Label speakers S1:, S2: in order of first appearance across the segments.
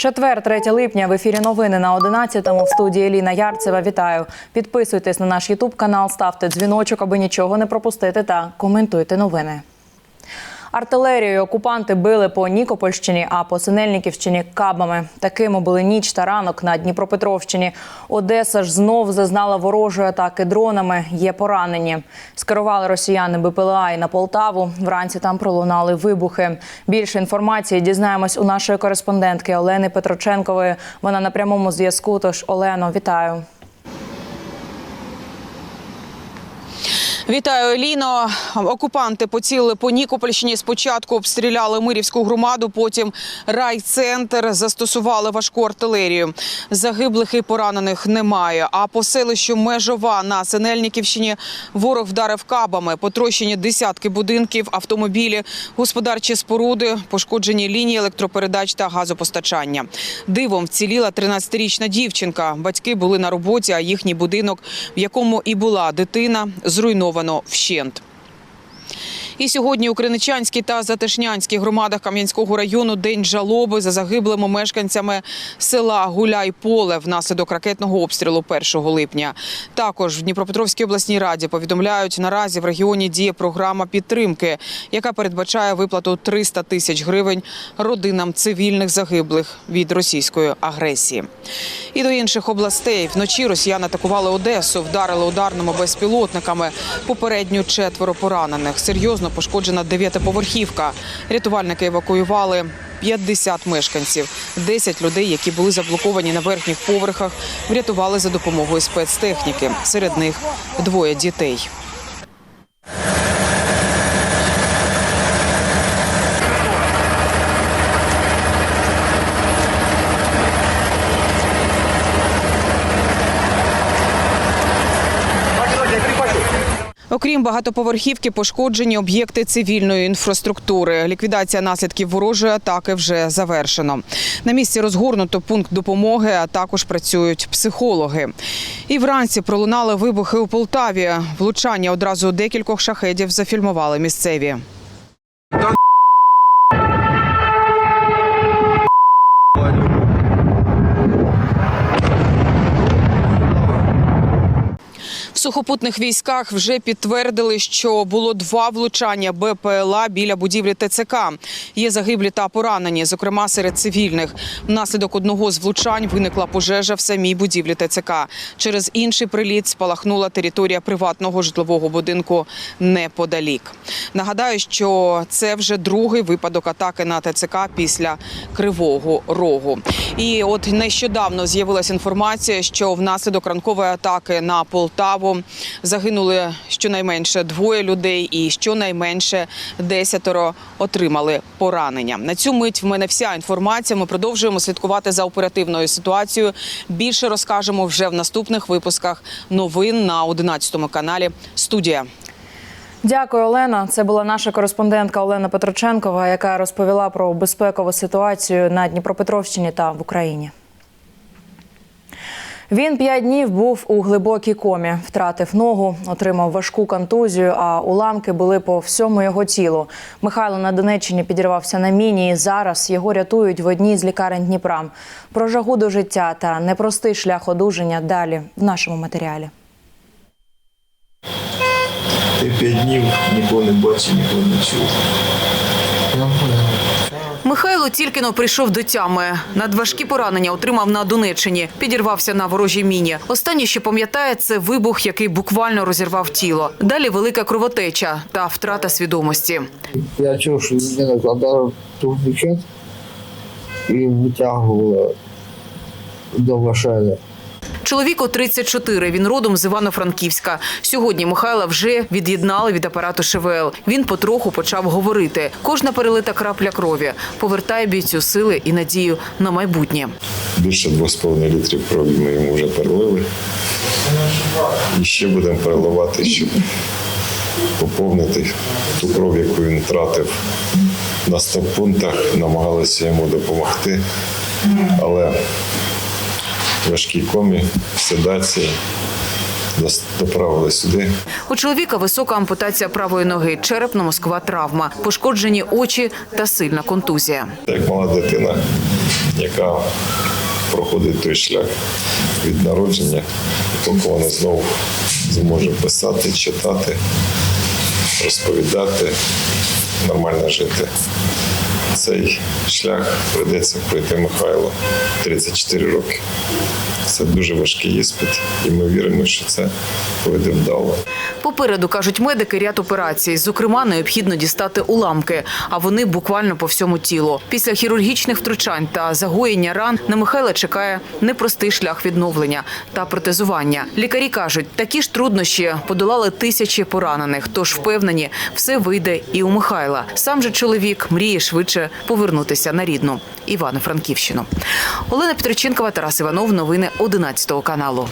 S1: Четвер, 3 липня. В ефірі новини на 11-му. В студії Еліна Ярцева. Вітаю. Підписуйтесь на наш Ютуб канал, ставте дзвіночок, аби нічого не пропустити, та коментуйте новини. Артилерією окупанти били по Нікопольщині, а по Синельниківщині кабами. Такими були ніч та ранок на Дніпропетровщині. Одеса ж знов зазнала ворожої атаки дронами. Є поранені. Скерували росіяни БПЛА і на Полтаву. Вранці там пролунали вибухи. Більше інформації дізнаємось у нашої кореспондентки Олени Петроченкової. Вона на прямому зв'язку. Тож Олено, вітаю.
S2: Вітаю, Еліно. Окупанти поцілили по Нікопольщині. Спочатку обстріляли Мирівську громаду, потім райцентр застосували важку артилерію. Загиблих і поранених немає. А по селищу Межова на Синельниківщині ворог вдарив кабами. Потрощені десятки будинків, автомобілі, господарчі споруди, пошкоджені лінії електропередач та газопостачання. Дивом вціліла 13-річна дівчинка. Батьки були на роботі, а їхній будинок, в якому і була дитина, зруйновано вщент. І сьогодні у Криничанській та Затишнянській громадах Кам'янського району день жалоби за загиблими мешканцями села Гуляй-Поле внаслідок ракетного обстрілу 1 липня. Також в Дніпропетровській обласній раді повідомляють, наразі в регіоні діє програма підтримки, яка передбачає виплату 300 тисяч гривень родинам цивільних загиблих від російської агресії. І до інших областей вночі росіяни атакували Одесу, вдарили ударними безпілотниками. Попередньо четверо поранених. Серйозно пошкоджена дев'ятиповерхівка. Рятувальники евакуювали 50 мешканців. 10 людей, які були заблоковані на верхніх поверхах, врятували за допомогою спецтехніки. Серед них двоє дітей. Окрім багатоповерхівки, пошкоджені об'єкти цивільної інфраструктури. Ліквідація наслідків ворожої атаки вже завершено. На місці розгорнуто пункт допомоги, а також працюють психологи. І вранці пролунали вибухи у Полтаві. Влучання одразу декількох шахедів зафільмували місцеві. Сухопутних військах вже підтвердили, що було два влучання БПЛА біля будівлі ТЦК. Є загиблі та поранені, зокрема серед цивільних. Внаслідок одного з влучань виникла пожежа в самій будівлі ТЦК. Через інший приліт спалахнула територія приватного житлового будинку неподалік. Нагадаю, що це вже другий випадок атаки на ТЦК після Кривого Рогу. І от нещодавно з'явилася інформація, що внаслідок ранкової атаки на Полтаву загинули щонайменше двоє людей, і щонайменше десятеро отримали поранення. На цю мить в мене вся інформація. Ми продовжуємо слідкувати за оперативною ситуацією. Більше розкажемо вже в наступних випусках новин на 11 каналі. Студія.
S1: Дякую, Олена. Це була наша кореспондентка Олена Петроченкова, яка розповіла про безпекову ситуацію на Дніпропетровщині та в Україні. Він п'ять днів був у глибокій комі, втратив ногу, отримав важку контузію, а уламки були по всьому його тілу. Михайло на Донеччині підірвався на міні. і Зараз його рятують в одній з лікарень Дніпра. Про жагу до життя та непростий шлях одужання далі в нашому матеріалі.
S3: Я п'ять днів нікого не бачив, нікого не чув.
S2: Михайло тільки но прийшов до тями. Надважкі поранення отримав на Донеччині. Підірвався на ворожій міні. Останнє, що пам'ятає, це вибух, який буквально розірвав тіло. Далі велика кровотеча та втрата свідомості.
S4: Я чув, що людина кладала турнікет і витягувала до машини.
S2: Чоловіку 34, Він родом з Івано-Франківська. Сьогодні Михайла вже від'єднали від апарату ШВЛ. Він потроху почав говорити. Кожна перелита крапля крові повертає бійцю сили і надію на майбутнє.
S3: Більше 2,5 літрів крові ми йому вже перелили. І ще будемо переливати, щоб поповнити ту кров, яку він втратив на 100 пунктах. Намагалися йому допомогти, але важкі комі, седації доправили сюди.
S2: У чоловіка висока ампутація правої ноги, черепно-мозкова травма, пошкоджені очі та сильна контузія.
S3: Як мала дитина яка проходить той шлях від народження, поки вона знову зможе писати, читати, розповідати, нормально жити. Цей шлях прийдеться пройти Михайло 34 роки. Це дуже важкий іспит, і ми віримо, що це пройде вдало.
S2: Попереду кажуть медики ряд операцій. Зокрема, необхідно дістати уламки, а вони буквально по всьому тілу. Після хірургічних втручань та загоєння ран на Михайла чекає непростий шлях відновлення та протезування. Лікарі кажуть, такі ж труднощі подолали тисячі поранених. Тож впевнені, все вийде і у Михайла. Сам же чоловік мріє швидше повернутися на рідну Івано-Франківщину. Олена Петриченкова, Тарас Іванов. Новини 11 каналу.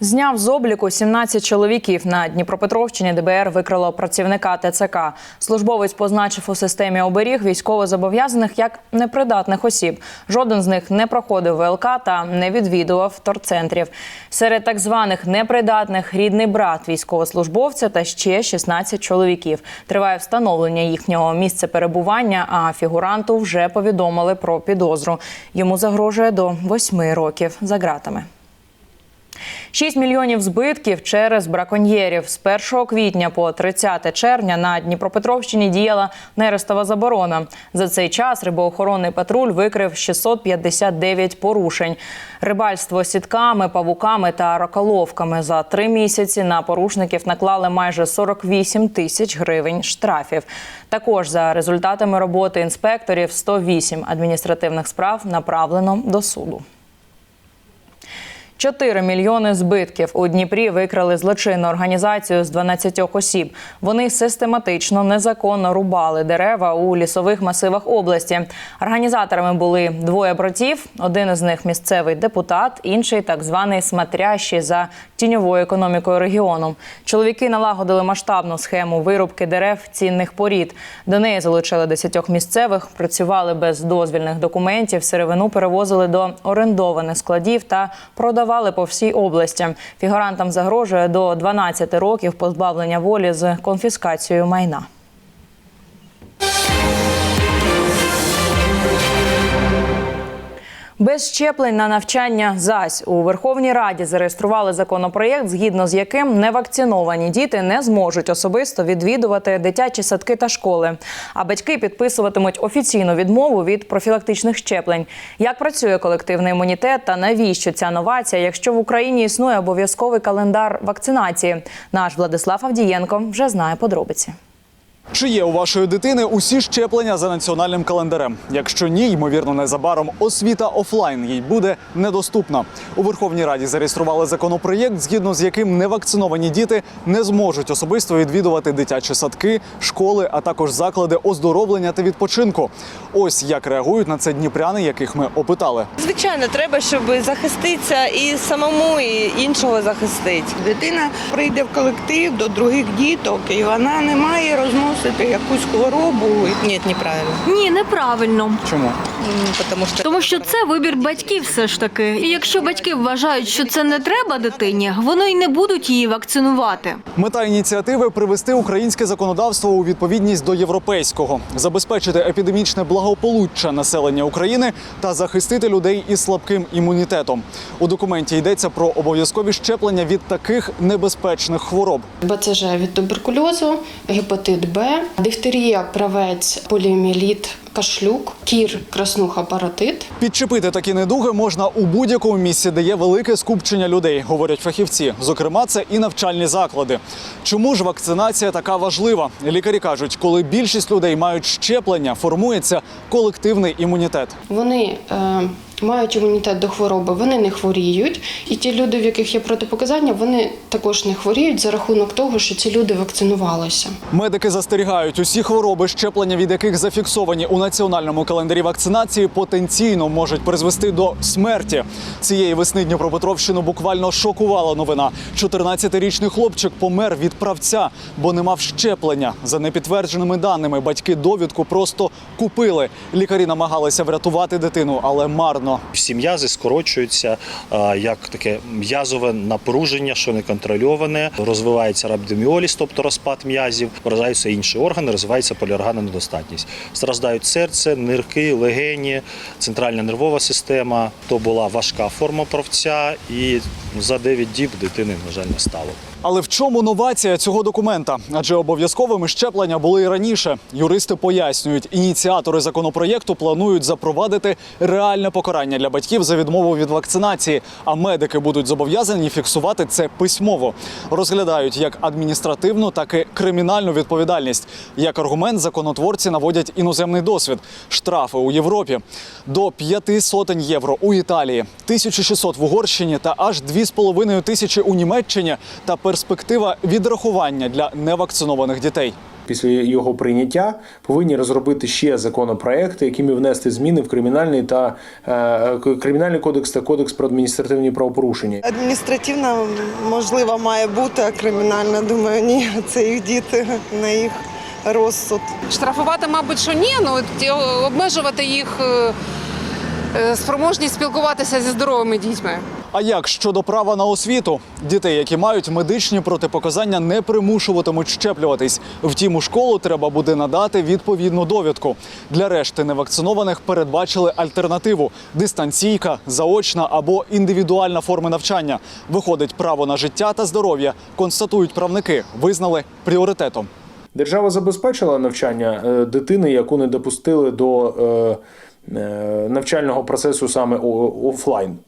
S1: Зняв з обліку 17 чоловіків на Дніпропетровщині. ДБР викрило працівника ТЦК. Службовець позначив у системі оберіг військовозобов'язаних як непридатних осіб. Жоден з них не проходив ВЛК та не відвідував торцентрів. Серед так званих непридатних рідний брат військовослужбовця та ще 16 чоловіків. Триває встановлення їхнього місця перебування. А фігуранту вже повідомили про підозру. Йому загрожує до 8 років за ґратами. 6 мільйонів збитків через браконьєрів. З 1 квітня по 30 червня на Дніпропетровщині діяла нерестова заборона. За цей час рибоохоронний патруль викрив 659 порушень. Рибальство сітками, павуками та раколовками за три місяці на порушників наклали майже 48 тисяч гривень штрафів. Також за результатами роботи інспекторів 108 адміністративних справ направлено до суду. 4 мільйони збитків у Дніпрі викрали злочинну організацію з 12 осіб. Вони систематично незаконно рубали дерева у лісових масивах області. Організаторами були двоє братів. Один із них місцевий депутат, інший так званий смотрящий за тіньовою економікою регіону. Чоловіки налагодили масштабну схему вирубки дерев цінних порід. До неї залучили 10 місцевих, працювали без дозвільних документів. Сировину перевозили до орендованих складів та продавали по всій області. Фігурантам загрожує до 12 років позбавлення волі з конфіскацією майна. Без щеплень на навчання зась у Верховній Раді зареєстрували законопроєкт, згідно з яким невакциновані діти не зможуть особисто відвідувати дитячі садки та школи. А батьки підписуватимуть офіційну відмову від профілактичних щеплень. Як працює колективний імунітет та навіщо ця новація, якщо в Україні існує обов'язковий календар вакцинації? Наш Владислав Авдієнко вже знає подробиці.
S5: Чи є у вашої дитини усі щеплення за національним календарем? Якщо ні, ймовірно, незабаром освіта офлайн їй буде недоступна. У Верховній Раді зареєстрували законопроєкт, згідно з яким невакциновані діти не зможуть особисто відвідувати дитячі садки, школи, а також заклади оздоровлення та відпочинку. Ось як реагують на це дніпряни, яких ми опитали.
S6: Звичайно, треба, щоб захиститися і самому, і іншого захистити.
S7: Дитина прийде в колектив до других діток, і вона не має розносити якусь хворобу.
S6: Ні, неправильно.
S8: Ні, неправильно.
S5: Чому?
S6: Тому що
S8: Тому що це вибір батьків все ж таки. І якщо батьки вважають, що це не треба дитині, вони й не будуть її вакцинувати.
S5: Мета ініціативи привести українське законодавство у відповідність до європейського, забезпечити епідемічне благополуччя населення України та захистити людей із слабким імунітетом. У документі йдеться про обов'язкові щеплення від таких небезпечних хвороб.
S9: БЦЖ від туберкульозу, гепатит Б, дифтерія, правець, поліоміеліт, кашлюк, кір, краснуха, паротит.
S5: Підчепити такі недуги можна у будь-якому місці, де є велике скупчення людей, говорять фахівці. Зокрема, це і навчальні заклади. Чому ж вакцинація така важлива? Лікарі кажуть, коли більшість людей мають щеплення, формується колективний імунітет.
S9: Вони е, мають імунітет до хвороби, вони не хворіють. І ті люди, в яких є протипоказання, вони також не хворіють за рахунок того, що ці люди вакцинувалися.
S5: Медики застерігають, усі хвороби, щеплення від яких зафіксовані у національному календарі вакцинації потенційно можуть призвести до смерті. Цієї весни Дніпропетровщину буквально шокувала новина. 14-річний хлопчик помер від правця, бо не мав щеплення. За непідтвердженими даними, батьки довідку просто купили. Лікарі намагалися врятувати дитину, але марно.
S10: Всі м'язи скорочуються як таке м'язове напруження, що неконтрольоване. Розвивається рhabdomyolis, тобто розпад м'язів, вражаються інші органи, розвивається поліорганна недостатність. Страждають серце, нирки, легені, центральна нервова система. То була важка форма правця, і за 9 діб дитини, на жаль, не стало.
S5: Але в чому новація цього документа? Адже обов'язковими щеплення були і раніше. Юристи пояснюють, ініціатори законопроєкту планують запровадити реальне покарання для батьків за відмову від вакцинації. А медики будуть зобов'язані фіксувати це письмово. Розглядають як адміністративну, так і кримінальну відповідальність. Як аргумент законотворці наводять іноземний досвід: штрафи у Європі до п'яти сотень євро у Італії, 1600 в Угорщині та аж 2,5 тисячі у Німеччині та перспектива відрахування для невакцинованих дітей.
S11: Після його прийняття повинні розробити ще законопроекти, якими внести зміни в кримінальний та е, кримінальний кодекс та кодекс про адміністративні правопорушення.
S7: Адміністративна можливо має бути, а кримінальна, думаю, ні. Це їх діти на їх розсуд.
S12: Штрафувати, мабуть, що ні, ну ті- обмежувати їх е, е, спроможність спілкуватися зі здоровими дітьми.
S5: А як щодо права на освіту? Дітей, які мають медичні протипоказання, не примушуватимуть щеплюватись. Втім, у школу треба буде надати відповідну довідку. Для решти невакцинованих передбачили альтернативу: дистанційка, заочна або індивідуальна форми навчання. Виходить, право на життя та здоров'я констатують правники, визнали пріоритетом.
S11: Держава забезпечила навчання е, дитини, яку не допустили до е, е, навчального процесу саме офлайн.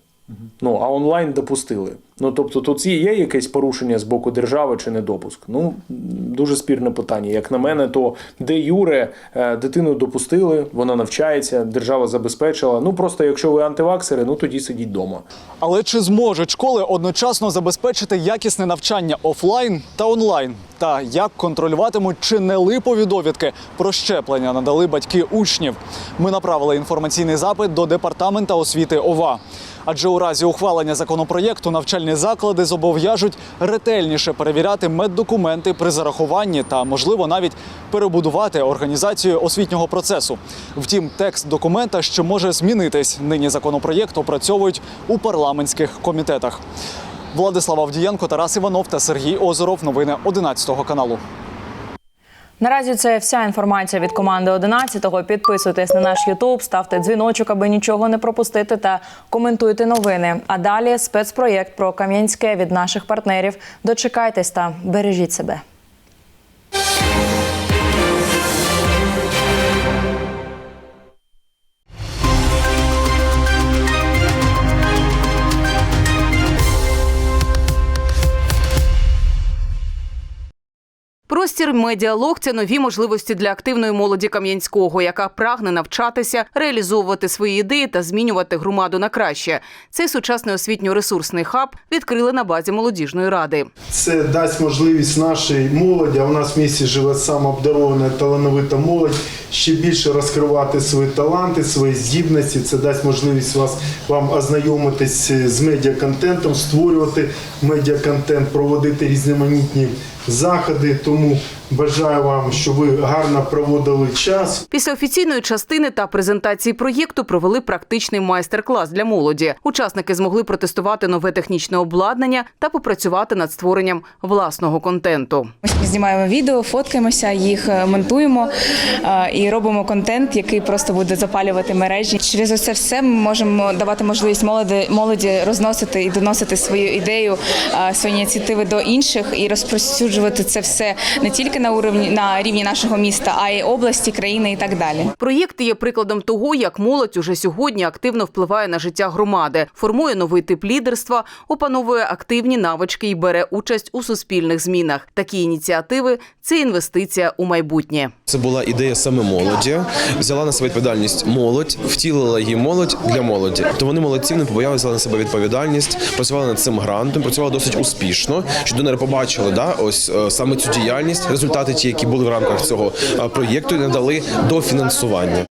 S11: Ну а онлайн допустили. Ну тобто, тут є якесь порушення з боку держави чи недопуск? Ну дуже спірне питання. Як на мене, то де Юре е, дитину допустили, вона навчається, держава забезпечила. Ну просто якщо ви антиваксери, ну тоді сидіть вдома.
S5: Але чи зможуть школи одночасно забезпечити якісне навчання офлайн та онлайн? Та як контролюватимуть, чи не липові довідки про щеплення надали батьки учнів? Ми направили інформаційний запит до департамента освіти ОВА. Адже у разі ухвалення законопроєкту навчальні заклади зобов'яжуть ретельніше перевіряти меддокументи при зарахуванні та, можливо, навіть перебудувати організацію освітнього процесу. Втім, текст документа що може змінитись. Нині законопроєкт опрацьовують у парламентських комітетах. Владислав Авдієнко, Тарас Іванов та Сергій Озеров. Новини 11 каналу.
S1: Наразі це вся інформація від команди 11-го. Підписуйтесь на наш Ютуб, ставте дзвіночок, аби нічого не пропустити, та коментуйте новини. А далі спецпроєкт про Кам'янське від наших партнерів. Дочекайтесь та бережіть себе.
S12: Простір медіалог це нові можливості для активної молоді Кам'янського, яка прагне навчатися, реалізовувати свої ідеї та змінювати громаду на краще. Цей сучасний освітньо-ресурсний хаб відкрили на базі молодіжної ради.
S13: Це дасть можливість нашій молоді, а у нас в місті живе саме обдарована талановита молодь, ще більше розкривати свої таланти, свої здібності. Це дасть можливість вас вам ознайомитись з медіаконтентом, створювати медіаконтент, проводити різноманітні заходи. Тому бажаю вам, щоб ви гарно проводили час.
S12: Після офіційної частини та презентації проєкту провели практичний майстер-клас для молоді. Учасники змогли протестувати нове технічне обладнання та попрацювати над створенням власного контенту.
S14: Ми знімаємо відео, фоткаємося, їх е, монтуємо е, і робимо контент, який просто буде запалювати мережі. Через це все ми можемо давати можливість молоді, молоді розносити і доносити свою ідею, е, свої ініціативи до інших і розпростюджувати це все не тільки на уровні на рівні нашого міста, а й області, країни і так далі.
S12: Проєкт є прикладом того, як молодь уже сьогодні активно впливає на життя громади, формує новий тип лідерства, опановує активні навички і бере участь у суспільних змінах. Такі ініціативи це інвестиція у майбутнє.
S15: Це була ідея саме молоді. Взяла на себе відповідальність молодь, втілила її молодь для молоді. То вони молодці, не побоялися взяли на себе відповідальність, працювали над цим грантом, працювали досить успішно. Що донори побачили, да, ось е, саме цю діяльність, результати ті, які були в рамках цього проєкту, і надали дофінансування.